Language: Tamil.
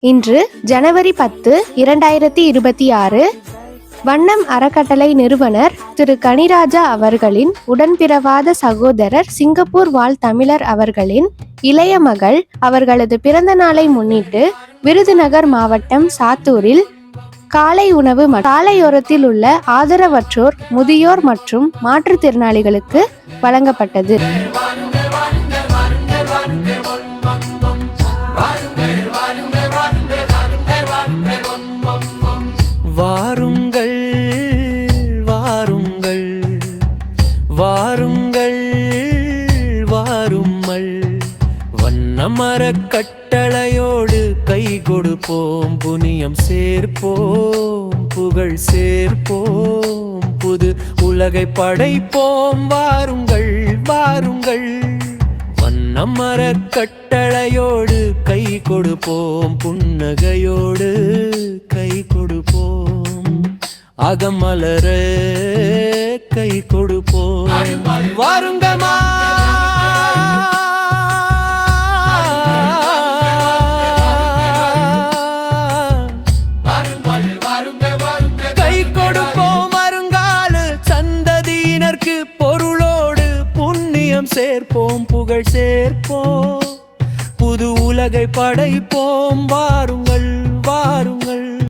இன்று ஜனவரி பத்து இரண்டாயிரத்தி இருபத்தி ஆறு. வண்ணம் அறக்கட்டளை நிறுவனர் திரு. கனிராஜா அவர்களின் உடன்பிறவாத சகோதரர் சிங்கப்பூர் வாழ் தமிழர் அவர்களின் இளைய மகள் அவர்களது பிறந்த நாளை முன்னிட்டு விருதுநகர் மாவட்டம் சாத்தூரில் காலை உணவு ம- உள்ள ஆதரவற்றோர் முதியோர் மற்றும் மாற்றுத்திறனாளிகளுக்கு வழங்கப்பட்டது. வாருங்கள் வாருங்கள் வண்ணமர கட்டளையோடு கை கொடுப்போம் புனியம் சேர்ப்போம் புகழ் சேர்ப்போம் புது உலகை படைப்போம். வாருங்கள் வாருங்கள். வண்ணமர கட்டளையோடு கை கொடுப்போம் புன்னகையோடு கை கொடுப்போம். அகமலர கை கொடுப்போம். சேர்ப்போம் புகழ் சேர்ப்போம். புது உலகை படைப்போம். வாருங்கள் வாருங்கள்.